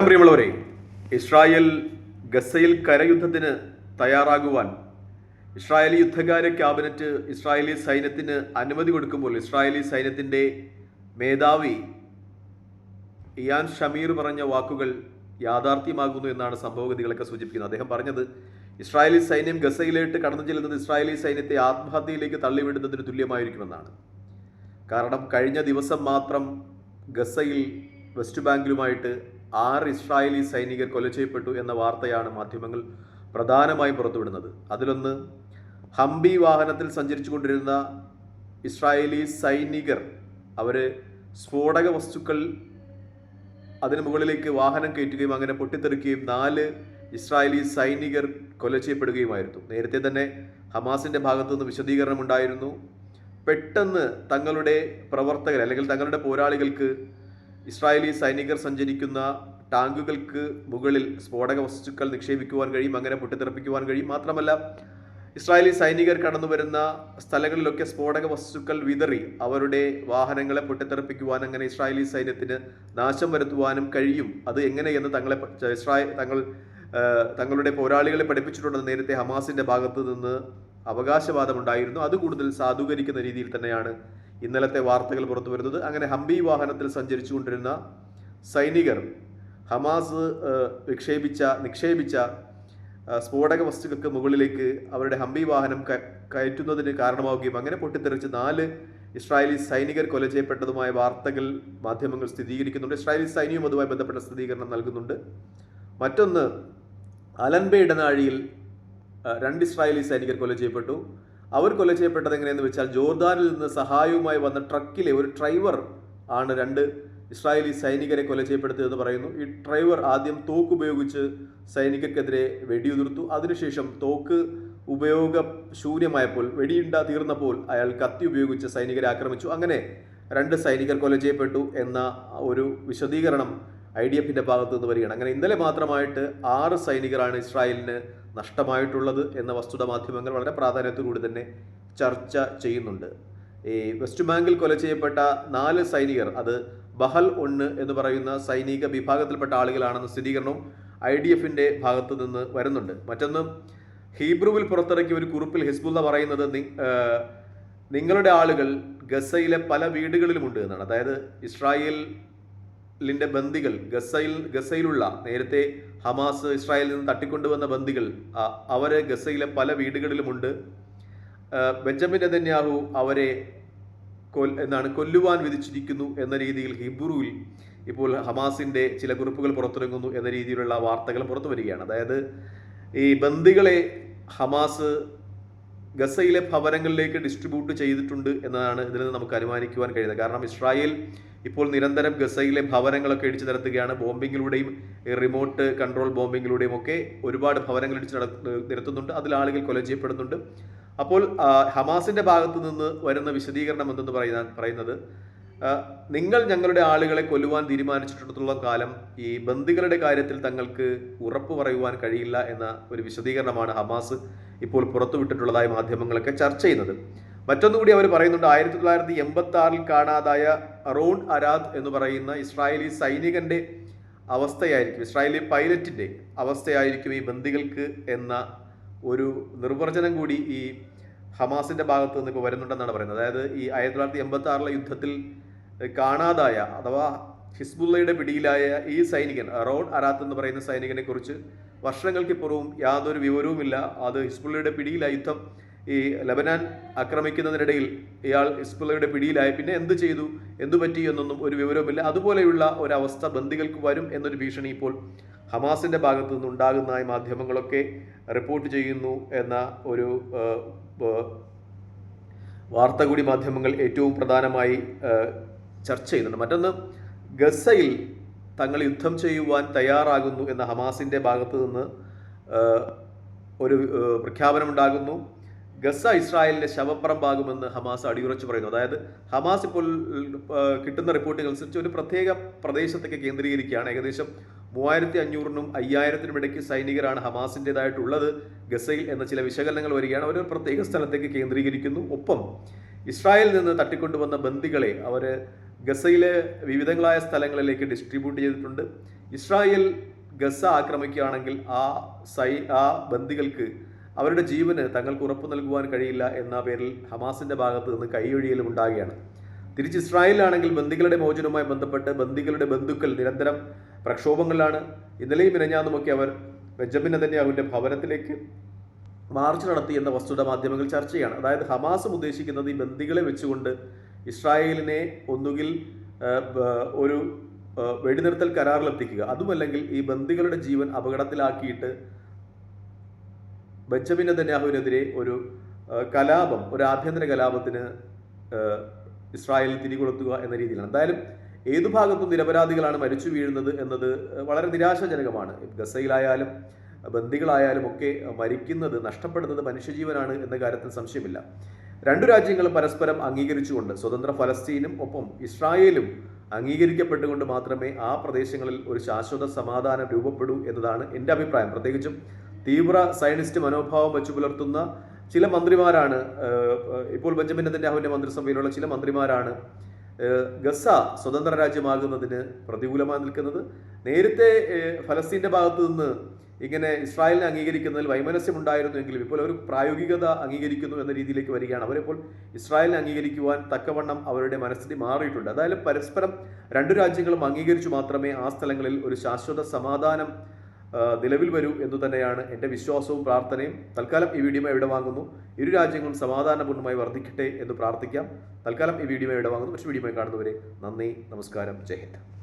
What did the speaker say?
പ്രിയമുള്ളവരെ ഇസ്രായേൽ ഗസയിൽ കരയുദ്ധത്തിന് തയ്യാറാകുവാൻ ഇസ്രായേലി യുദ്ധകാര്യ ക്യാബിനറ്റ് ഇസ്രായേലി സൈന്യത്തിന് അനുമതി കൊടുക്കുമ്പോൾ ഇസ്രായേലി സൈന്യത്തിന്റെ മേധാവി ഇയാൻ ഷമീർ പറഞ്ഞ വാക്കുകൾ യാഥാർത്ഥ്യമാകുന്നു എന്നാണ് സംഭവഗതികളൊക്കെ സൂചിപ്പിക്കുന്നത്. അദ്ദേഹം പറഞ്ഞത് ഇസ്രായേലി സൈന്യം ഗസയിലേക്ക് കടന്നു ചെല്ലുന്നത് ഇസ്രായേലി സൈന്യത്തെ ആത്മഹത്യയിലേക്ക് തള്ളിവിടുന്നതിന് തുല്യമായിരിക്കുമെന്നാണ്. കാരണം കഴിഞ്ഞ ദിവസം മാത്രം ഗസയിൽ വെസ്റ്റ് ബാങ്കിലുമായിട്ട് ആറ് ഇസ്രായേലി സൈനികർ കൊല ചെയ്യപ്പെട്ടു എന്ന വാർത്തയാണ് മാധ്യമങ്ങൾ പ്രധാനമായും പുറത്തുവിടുന്നത്. അതിലൊന്ന് ഹംബി വാഹനത്തിൽ സഞ്ചരിച്ചു കൊണ്ടിരുന്ന ഇസ്രായേലി സൈനികർ അവർ സ്ഫോടക വസ്തുക്കൾ അതിന് മുകളിലേക്ക് വാഹനം കയറ്റുകയും അങ്ങനെ പൊട്ടിത്തെറിക്കുകയും നാല് ഇസ്രായേലി സൈനികർ കൊല ചെയ്യപ്പെടുകയുമായിരുന്നു. നേരത്തെ തന്നെ ഹമാസിന്റെ ഭാഗത്തു നിന്ന് വിശദീകരണം ഉണ്ടായിരുന്നു പെട്ടെന്ന് തങ്ങളുടെ പ്രവർത്തകർ അല്ലെങ്കിൽ തങ്ങളുടെ പോരാളികൾക്ക് ഇസ്രായേലി സൈനികർ സഞ്ചരിക്കുന്ന ടാങ്കുകൾക്ക് മുകളിൽ സ്ഫോടക വസ്തുക്കൾ നിക്ഷേപിക്കുവാൻ കഴിയും അങ്ങനെ പൊട്ടിത്തെറിപ്പിക്കുവാൻ കഴിയും. മാത്രമല്ല ഇസ്രായേലി സൈനികർ കടന്നു വരുന്ന സ്ഥലങ്ങളിലൊക്കെ സ്ഫോടക വസ്തുക്കൾ വിതറി അവരുടെ വാഹനങ്ങളെ പൊട്ടിത്തെറിപ്പിക്കുവാൻ അങ്ങനെ ഇസ്രായേലി സൈന്യത്തിന് നാശം വരുത്തുവാനും കഴിയും. അത് എങ്ങനെയെന്ന് തങ്ങളെ ഇസ്രായേൽ തങ്ങൾ തങ്ങളുടെ പോരാളികളെ പഠിപ്പിച്ചിട്ടുണ്ടെന്ന് നേരത്തെ ഹമാസിന്റെ ഭാഗത്ത് നിന്ന് അവകാശവാദമുണ്ടായിരുന്നു. അത് കൂടുതൽ സാധൂകരിക്കുന്ന രീതിയിൽ തന്നെയാണ് ഇന്നലത്തെ വാർത്തകൾ പുറത്തു വരുന്നത്. അങ്ങനെ ഹംബി വാഹനത്തിൽ സഞ്ചരിച്ചുകൊണ്ടിരുന്ന സൈനികർ ഹമാസ് വിക്ഷേപിച്ച നിക്ഷേപിച്ച സ്ഫോടക വസ്തുക്കൾക്ക് മുകളിലേക്ക് അവരുടെ ഹംബി വാഹനം കയറ്റുന്നതിന് കാരണമാവുകയും അങ്ങനെ പൊട്ടിത്തെറിച്ച് നാല് ഇസ്രായേലി സൈനികർ കൊല ചെയ്യപ്പെട്ടതുമായ വാർത്തകൾ മാധ്യമങ്ങൾ സ്ഥിരീകരിക്കുന്നുണ്ട്. ഇസ്രായേലി സൈന്യവും അതുമായി ബന്ധപ്പെട്ട സ്ഥിരീകരണം നൽകുന്നുണ്ട്. മറ്റൊന്ന് അലൻബെ ഇടനാഴിയിൽ രണ്ട് ഇസ്രായേലി സൈനികർ കൊല ചെയ്യപ്പെട്ടു. അവർ കൊല ചെയ്യപ്പെട്ടത് എങ്ങനെയെന്ന് വെച്ചാൽ ജോർദാനിൽ നിന്ന് സഹായവുമായി വന്ന ട്രക്കിലെ ഒരു ഡ്രൈവർ ആണ് രണ്ട് ഇസ്രായേലി സൈനികരെ കൊല ചെയ്യപ്പെടുത്തിയതെന്ന് പറയുന്നു. ഈ ഡ്രൈവർ ആദ്യം തോക്ക് ഉപയോഗിച്ച് സൈനികർക്കെതിരെ വെടിയുതിർത്തു. അതിനുശേഷം തോക്ക് ഉപയോഗ ശൂന്യമായപ്പോൾ വെടിയുണ്ട തീർന്നപ്പോൾ അയാൾ കത്തി ഉപയോഗിച്ച് സൈനികരെ ആക്രമിച്ചു. അങ്ങനെ രണ്ട് സൈനികർ കൊല ചെയ്യപ്പെട്ടു എന്ന ഒരു വിശദീകരണം ഐ ഡി എഫിന്റെ ഭാഗത്തു നിന്ന് വരികയാണ്. അങ്ങനെ ഇന്നലെ മാത്രമായിട്ട് ആറ് സൈനികരാണ് ഇസ്രായേലിന് നഷ്ടമായിട്ടുള്ളത് എന്ന വസ്തുത മാധ്യമങ്ങൾ വളരെ പ്രാധാന്യത്തോടുകൂടി തന്നെ ചർച്ച ചെയ്യുന്നുണ്ട്. ഈ വെസ്റ്റ് ബാങ്കിൽ കൊല ചെയ്യപ്പെട്ട നാല് സൈനികർ അത് ബഹൽ ഒന്ന് എന്ന് പറയുന്ന സൈനിക വിഭാഗത്തിൽപ്പെട്ട ആളുകളാണെന്ന സ്ഥിരീകരണവും ഐ ഡി എഫിന്റെ ഭാഗത്തു നിന്ന് വരുന്നുണ്ട്. മറ്റൊന്ന് ഹീബ്രുവിൽ പുറത്തിറക്കിയ ഒരു കുറിപ്പിൽ ഹിസ്ബുല്ല പറയുന്നത് നിങ്ങളുടെ ആളുകൾ ഗസയിലെ പല വീടുകളിലുമുണ്ട് എന്നാണ്. അതായത് ഇസ്രായേലിന്റെ ബന്ദികൾ ഗസയിൽ ഗസയിലുള്ള നേരത്തെ ഹമാസ് ഇസ്രായേലിൽ നിന്ന് തട്ടിക്കൊണ്ടുവന്ന ബന്ദികൾ അവരെ ഗസയിലെ പല വീടുകളിലുമുണ്ട്. ബെഞ്ചമിൻ നെതന്യാഹു അവരെ കൊൽ എന്നാണ് കൊല്ലുവാൻ വിധിച്ചിരിക്കുന്നു എന്ന രീതിയിൽ ഹിബ്രുവിൽ ഇപ്പോൾ ഹമാസിന്റെ ചില കുറിപ്പുകൾ പുറത്തിറങ്ങുന്നു എന്ന രീതിയിലുള്ള വാർത്തകൾ പുറത്തു വരികയാണ്. അതായത് ഈ ബന്ദികളെ ഹമാസ് ഗസയിലെ ഭവനങ്ങളിലേക്ക് ഡിസ്ട്രിബ്യൂട്ട് ചെയ്തിട്ടുണ്ട് എന്നതാണ് ഇതിൽ നിന്ന് നമുക്ക് അനുമാനിക്കുവാൻ കഴിയുന്നത്. കാരണം ഇസ്രായേൽ ഇപ്പോൾ നിരന്തരം ഗസയിലെ ഭവനങ്ങളൊക്കെ ഇടിച്ചു നിരത്തുകയാണ്. ബോംബിങ്ങിലൂടെയും റിമോട്ട് കൺട്രോൾ ബോംബിങ്ങിലൂടെയും ഒക്കെ ഒരുപാട് ഭവനങ്ങൾ ഇടിച്ചു നിരത്തുന്നുണ്ട്. അതിൽ ആളുകൾ കൊല ചെയ്യപ്പെടുന്നുണ്ട്. അപ്പോൾ ഹമാസിന്റെ ഭാഗത്തു നിന്ന് വരുന്ന വിശദീകരണം എന്തെന്ന് പറയുന്ന പറയുന്നത് നിങ്ങൾ ഞങ്ങളുടെ ആളുകളെ കൊല്ലുവാൻ തീരുമാനിച്ചിട്ടുള്ള കാലം ഈ ബന്ദികളുടെ കാര്യത്തിൽ തങ്ങൾക്ക് ഉറപ്പ് പറയുവാൻ കഴിയില്ല എന്ന ഒരു വിശദീകരണമാണ് ഹമാസ് ഇപ്പോൾ പുറത്തുവിട്ടിട്ടുള്ളതായി മാധ്യമങ്ങളൊക്കെ ചർച്ച ചെയ്യുന്നത്. മറ്റൊന്നുകൂടി അവർ പറയുന്നുണ്ട് ആയിരത്തി തൊള്ളായിരത്തി എൺപത്തി ആറിൽ കാണാതായ അറോൺ അരാദ് എന്ന് പറയുന്ന ഇസ്രായേലി സൈനികന്റെ അവസ്ഥയായിരിക്കും ഇസ്രായേലി പൈലറ്റിന്റെ അവസ്ഥയായിരിക്കും ഈ ബന്ദികൾക്ക് എന്ന ഒരു നിർവചനം കൂടി ഈ ഹമാസിന്റെ ഭാഗത്ത് നിന്ന് ഇപ്പോൾ വരുന്നുണ്ടെന്നാണ് പറയുന്നത്. അതായത് ഈ ആയിരത്തി തൊള്ളായിരത്തി എൺപത്തി ആറിലെ യുദ്ധത്തിൽ കാണാതായ അഥവാ ഹിസ്ബുള്ളയുടെ പിടിയിലായ ഈ സൈനികൻ റോൺ അരാത്ത് എന്ന് പറയുന്ന സൈനികനെ കുറിച്ച് വർഷങ്ങൾക്ക് വർഷങ്ങൾക്കിപ്പുറവും യാതൊരു വിവരവുമില്ല. അത് ഹിസ്ബുള്ളയുടെ പിടിയിലായ യുദ്ധം ഈ ലബനാൻ ആക്രമിക്കുന്നതിനിടയിൽ ഇയാൾ ഹിസ്ബുള്ളയുടെ പിടിയിലായി. പിന്നെ എന്ത് ചെയ്തു? എന്തു പറ്റി എന്നൊന്നും ഒരു വിവരവുമില്ല. അതുപോലെയുള്ള ഒരവസ്ഥ ബന്ദികൾക്ക് വരും എന്നൊരു ഭീഷണി ഇപ്പോൾ ഹമാസിന്റെ ഭാഗത്തു നിന്നുണ്ടാകുന്നതായി മാധ്യമങ്ങളൊക്കെ റിപ്പോർട്ട് ചെയ്യുന്നു എന്ന ഒരു വാർത്ത കൂടി മാധ്യമങ്ങൾ ഏറ്റവും പ്രധാനമായി ചർച്ച ചെയ്യുന്നുണ്ട്. മറ്റൊന്ന് ഗസയിൽ തങ്ങൾ യുദ്ധം ചെയ്യുവാൻ തയ്യാറാകുന്നു എന്ന ഹമാസിന്റെ ഭാഗത്ത് നിന്ന് ഒരു പ്രഖ്യാപനമുണ്ടാകുന്നു. ഗസ ഇസ്രായേലിന്റെ ശവപ്പറമ്പാകുമെന്ന് ഹമാസ് അടിയുറച്ചു പറയുന്നു. അതായത് ഹമാസ് ഇപ്പോൾ കിട്ടുന്ന റിപ്പോർട്ടുകൾ അനുസരിച്ച് ഒരു പ്രത്യേക പ്രദേശത്തേക്ക് കേന്ദ്രീകരിക്കുകയാണ്. ഏകദേശം മൂവായിരത്തി അഞ്ഞൂറിനും അയ്യായിരത്തിനും ഇടയ്ക്ക് സൈനികരാണ് ഹമാസിന്റെതായിട്ടുള്ളത് ഗസയിൽ എന്ന ചില വിശകലനങ്ങൾ വരികയാണ്. അവർ പ്രത്യേക സ്ഥലത്തേക്ക് കേന്ദ്രീകരിക്കുന്നു. ഒപ്പം ഇസ്രായേലിൽ നിന്ന് തട്ടിക്കൊണ്ടുവന്ന ബന്ദികളെ അവർ ഗസയിലെ വിവിധങ്ങളായ സ്ഥലങ്ങളിലേക്ക് ഡിസ്ട്രിബ്യൂട്ട് ചെയ്തിട്ടുണ്ട്. ഇസ്രായേൽ ഗസ ആക്രമിക്കുകയാണെങ്കിൽ ആ സൈ ആ ബന്ദികൾക്ക് അവരുടെ ജീവന് തങ്ങൾക്ക് ഉറപ്പ് നൽകുവാൻ കഴിയില്ല എന്ന പേരിൽ ഹമാസിന്റെ ഭാഗത്ത് നിന്ന് കൈയൊഴിയലും ഉണ്ടാകുകയാണ് തിരിച്ച് ഇസ്രായേലിലാണെങ്കിൽ ബന്ദികളുടെ മോചനവുമായി ബന്ധപ്പെട്ട് ബന്ദികളുടെ ബന്ധുക്കൾ നിരന്തരം പ്രക്ഷോഭങ്ങളിലാണ്. ഇന്നലെയും മിനഞ്ഞാന്നുമൊക്കെ അവർ ബെഞ്ചമിനെ തന്നെ അവരുടെ ഭവനത്തിലേക്ക് മാർച്ച് നടത്തി എന്ന വസ്തുത മാധ്യമങ്ങൾ ചർച്ച അതായത് ഹമാസും ഉദ്ദേശിക്കുന്നത് ഈ ബന്ദികളെ വെച്ചുകൊണ്ട് ഇസ്രായേലിനെ ഒന്നുകിൽ ഒരു വെടിനിർത്തൽ കരാറിലെത്തിക്കുക അതുമല്ലെങ്കിൽ ഈ ബന്ദികളുടെ ജീവൻ അപകടത്തിലാക്കിയിട്ട് ബെഞ്ചമിൻ നെതന്യാഹുവിനെതിരെ ഒരു കലാപം ഒരു ആഭ്യന്തര കലാപത്തിന് ഇസ്രായേൽ തിരികൊളുത്തുക എന്ന രീതിയിലാണ്. എന്തായാലും ഏതു ഭാഗത്തും നിരപരാധികളാണ് മരിച്ചു വീഴുന്നത് എന്നത് വളരെ നിരാശാജനകമാണ്. ഗസയിലായാലും ബന്ദികളായാലും ഒക്കെ മരിക്കുന്നത് നഷ്ടപ്പെടുന്നത് മനുഷ്യജീവനാണ് എന്ന കാര്യത്തിൽ സംശയമില്ല. രണ്ടു രാജ്യങ്ങളും പരസ്പരം അംഗീകരിച്ചുകൊണ്ട് സ്വതന്ത്ര ഫലസ്തീനും ഒപ്പം ഇസ്രായേലും അംഗീകരിക്കപ്പെട്ടുകൊണ്ട് മാത്രമേ ആ പ്രദേശങ്ങളിൽ ഒരു ശാശ്വത സമാധാനം രൂപപ്പെടൂ എന്നതാണ് എന്റെ അഭിപ്രായം. പ്രത്യേകിച്ചും തീവ്ര സയനിസ്റ്റ് മനോഭാവം വെച്ചു പുലർത്തുന്ന ചില മന്ത്രിമാരാണ് ഇപ്പോൾ ബെഞ്ചമിൻ നെതിന്റെ മന്ത്രിസഭയിലുള്ള ചില മന്ത്രിമാരാണ് ഗസ സ്വതന്ത്ര രാജ്യമാകുന്നതിന് പ്രതികൂലമായി നിൽക്കുന്നത്. നേരത്തെ ഫലസ്തീന്റെ ഭാഗത്തു നിന്ന് ഇങ്ങനെ ഇസ്രായേലിനെ അംഗീകരിക്കുന്നതിൽ വൈമനസ്യം ഉണ്ടായിരുന്നുവെങ്കിലും ഇപ്പോൾ അവർ പ്രായോഗികത അംഗീകരിക്കുന്നു എന്ന രീതിയിലേക്ക് വരികയാണ്. അവരിപ്പോൾ ഇസ്രായേലിനെ അംഗീകരിക്കുവാൻ തക്കവണ്ണം അവരുടെ മനസ്ഥിതി മാറിയിട്ടുണ്ട്. അതായത് പരസ്പരം രണ്ടു രാജ്യങ്ങളും അംഗീകരിച്ചു മാത്രമേ ആ സ്ഥലങ്ങളിൽ ഒരു ശാശ്വത സമാധാനം നിലവിൽ വരൂ എന്ന് തന്നെയാണ് എന്റെ വിശ്വാസവും പ്രാർത്ഥനയും. തൽക്കാലം ഈ വീഡിയോ ഇവിടെ വാങ്ങുന്നു. ഇരു രാജ്യങ്ങളും സമാധാനപൂർണമായി വർദ്ധിക്കട്ടെ എന്ന് പ്രാർത്ഥിക്കാം. തൽക്കാലം ഈ വീഡിയോ ഇവിടെ വാങ്ങുന്നു. പക്ഷേ വീഡിയോ കാണുന്നവരെ നന്ദി നമസ്കാരം. ജയ് ഹിന്ദ്.